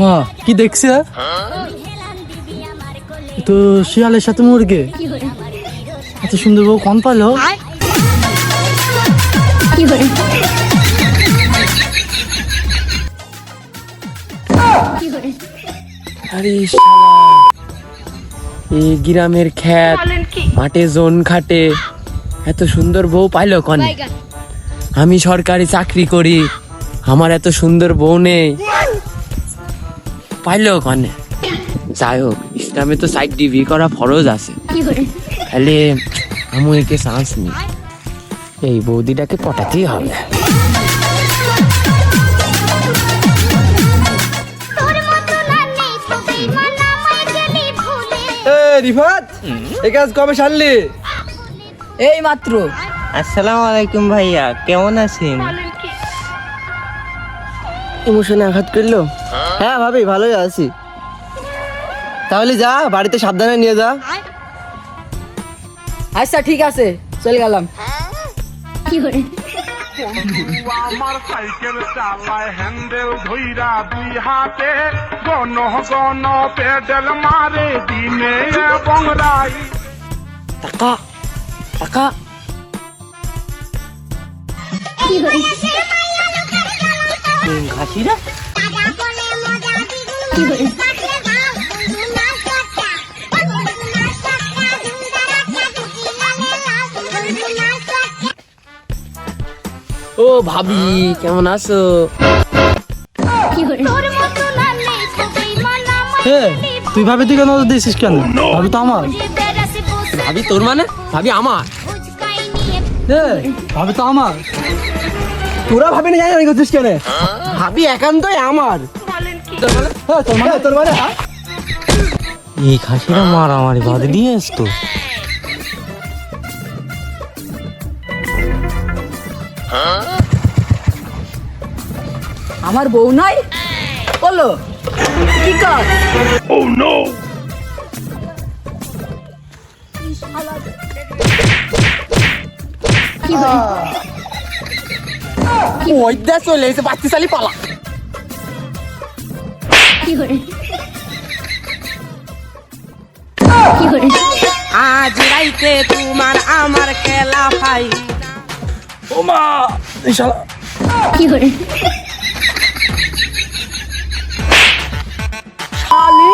মা, কি দেখছে? তো শিয়ালের সাথে মুরগে? এত সুন্দর বউ কম পালো? আরে এই গ্রামের খ্যাত, মাঠে জোন খাটে, এত সুন্দর বউ পাইলো কনে? আমি সরকারি চাকরি করি। আমার এত সুন্দর বউ নেই। পাইলো কনে যাই হোক ইসলামে তো সাইড ডিভি করা ফরজ আছে। তাহলে আমি একে চান্স নি এই বৌদিটাকে পটাতেই হবে। নেই এ এই কাজ কবে সারলি? এই মাত্র। আসসালামু আলাইকুম ভাইয়া কেমন আছেন? ইমোশনে আঘাত করল? হ্যাঁ ভাবি ভালোই আছি। তাহলে যা বাড়িতে সাবধানে নিয়ে যা। আচ্ছা ঠিক আছে চলে গেলাম। কি করে আমার সাইকেল চালায় হ্যান্ডেল ধইরা দুই হাতে গণ গণ পেডেল মারে দিনে এবং রাই টাকা টাকা। কি করে ঘাসিরা? ও ভাবি কেমন আছো? তুই ভাবি তুই কেন দিয়েছিস কেন? ভাবি তো আমার। ভাবি তোর মানে? ভাবি আমার? ভাবি তো আমার। তোরা ভাবি না জানি করছিস কেন? ভাবি একান্তই আমার। হ্যাঁ তোর মানে তোর মানে হ্যাঁ? এই খাসিরা মারামারি বাদ দিয়ে আসতো আমার বউ নাই? বলো কি কাজ কি করে ওই চলে এসে বাচ্চা চালি পালা। কি করে আজ রাইতে তোমার আমার খেলা ভাই ও মা এই শালা। কি করে শালি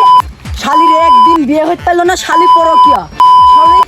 শালির একদিন বিয়ে হতে পারল না শালি পরকিয়া। শালি।